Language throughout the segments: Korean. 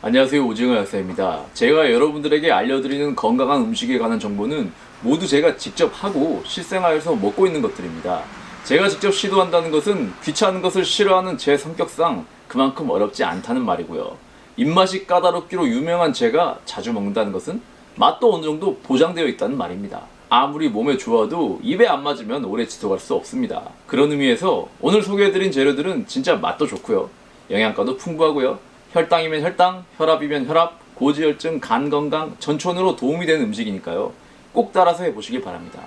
안녕하세요 오징어 약사입니다. 제가 여러분들에게 알려드리는 건강한 음식에 관한 정보는 모두 제가 직접 하고 실생활에서 먹고 있는 것들입니다. 제가 직접 시도한다는 것은 귀찮은 것을 싫어하는 제 성격상 그만큼 어렵지 않다는 말이고요. 입맛이 까다롭기로 유명한 제가 자주 먹는다는 것은 맛도 어느 정도 보장되어 있다는 말입니다. 아무리 몸에 좋아도 입에 안 맞으면 오래 지속할 수 없습니다. 그런 의미에서 오늘 소개해드린 재료들은 진짜 맛도 좋고요. 영양가도 풍부하고요. 혈당이면 혈당, 혈압이면 혈압, 고지혈증, 간 건강, 전천후로 도움이 되는 음식이니까요. 꼭 따라서 해보시길 바랍니다.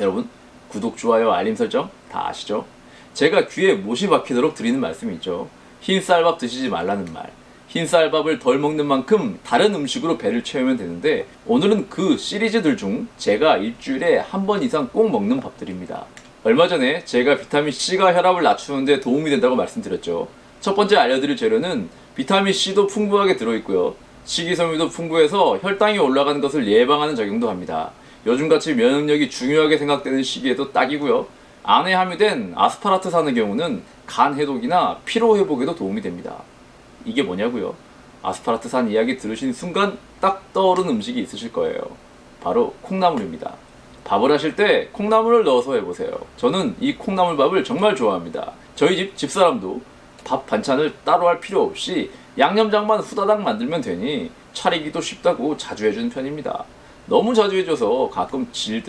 여러분, 구독, 좋아요, 알림 설정 다 아시죠? 제가 귀에 못이 박히도록 드리는 말씀이 있죠. 흰 쌀밥 드시지 말라는 말. 흰 쌀밥을 덜 먹는 만큼 다른 음식으로 배를 채우면 되는데 오늘은 그 시리즈들 중 제가 일주일에 한 번 이상 꼭 먹는 밥들입니다. 얼마 전에 제가 비타민 C가 혈압을 낮추는데 도움이 된다고 말씀드렸죠. 첫 번째 알려드릴 재료는 비타민 C도 풍부하게 들어있고요. 식이섬유도 풍부해서 혈당이 올라가는 것을 예방하는 작용도 합니다. 요즘같이 면역력이 중요하게 생각되는 시기에도 딱이고요. 안에 함유된 아스파라트산의 경우는 간 해독이나 피로 회복에도 도움이 됩니다. 이게 뭐냐고요? 아스파라트산 이야기 들으신 순간 딱 떠오른 음식이 있으실 거예요. 바로 콩나물입니다. 밥을 하실 때 콩나물을 넣어서 해보세요. 저는 이 콩나물밥을 정말 좋아합니다. 저희 집 집사람도 밥 반찬을 따로 할 필요 없이 양념장만 후다닥 만들면 되니 차리기도 쉽다고 자주 해주는 편입니다. 너무 자주 해줘서 가끔 질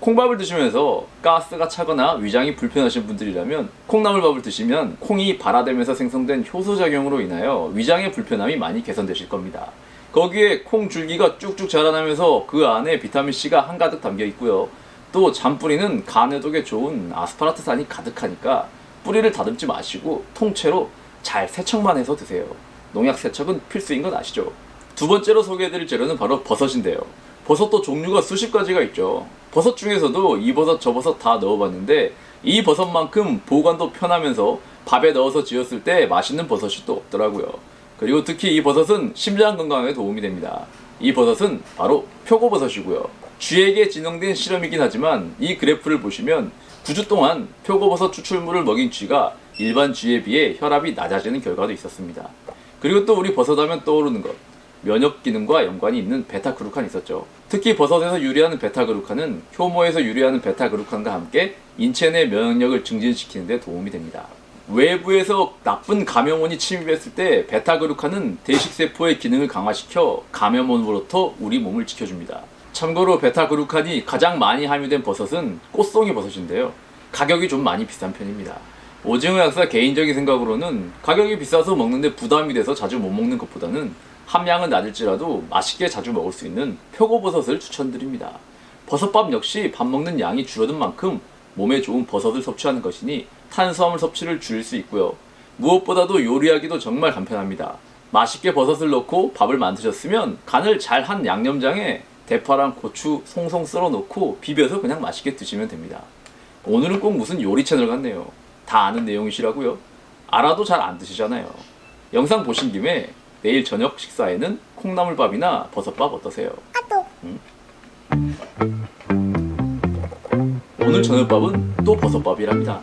콩밥을 드시면서 가스가 차거나 위장이 불편하신 분들이라면 콩나물밥을 드시면 콩이 발화되면서 생성된 효소작용으로 인하여 위장의 불편함이 많이 개선되실 겁니다. 거기에 콩 줄기가 쭉쭉 자라나면서 그 안에 비타민C가 한가득 담겨 있고요. 또 잔뿌리는 간 해독에 좋은 아스파라트산이 가득하니까 뿌리를 다듬지 마시고 통째로 잘 세척만 해서 드세요. 농약 세척은 필수인 건 아시죠? 두 번째로 소개해드릴 재료는 바로 버섯인데요. 버섯도 종류가 수십 가지가 있죠. 버섯 중에서도 이 버섯 저 버섯 다 넣어봤는데 이 버섯만큼 보관도 편하면서 밥에 넣어서 지었을 때 맛있는 버섯이 또 없더라고요. 그리고 특히 이 버섯은 심장 건강에 도움이 됩니다. 이 버섯은 바로 표고버섯이고요. 쥐에게 진행된 실험이긴 하지만 이 그래프를 보시면 9주 동안 표고버섯 추출물을 먹인 쥐가 일반 쥐에 비해 혈압이 낮아지는 결과도 있었습니다. 그리고 또 우리 버섯하면 떠오르는 것 면역 기능과 연관이 있는 베타그루칸이 있었죠. 특히 버섯에서 유래하는 베타그루칸은 효모에서 유래하는 베타그루칸과 함께 인체 내 면역력을 증진시키는 데 도움이 됩니다. 외부에서 나쁜 감염원이 침입했을 때 베타그루칸은 대식세포의 기능을 강화시켜 감염원으로부터 우리 몸을 지켜줍니다. 참고로 베타그루칸이 가장 많이 함유된 버섯은 꽃송이 버섯인데요. 가격이 좀 많이 비싼 편입니다. 오징어 약사 개인적인 생각으로는 가격이 비싸서 먹는데 부담이 돼서 자주 못 먹는 것보다는 함량은 낮을지라도 맛있게 자주 먹을 수 있는 표고버섯을 추천드립니다. 버섯밥 역시 밥 먹는 양이 줄어든 만큼 몸에 좋은 버섯을 섭취하는 것이니 탄수화물 섭취를 줄일 수 있고요. 무엇보다도 요리하기도 정말 간편합니다. 맛있게 버섯을 넣고 밥을 만드셨으면 간을 잘 한 양념장에 대파랑 고추 송송 썰어 넣고 비벼서 그냥 맛있게 드시면 됩니다. 오늘은 꼭 무슨 요리 채널 같네요. 다 아는 내용이시라고요? 알아도 잘 안 드시잖아요. 영상 보신 김에 내일 저녁 식사에는 콩나물밥이나 버섯밥 어떠세요? 응? 오늘 저녁밥은 또 버섯밥이랍니다.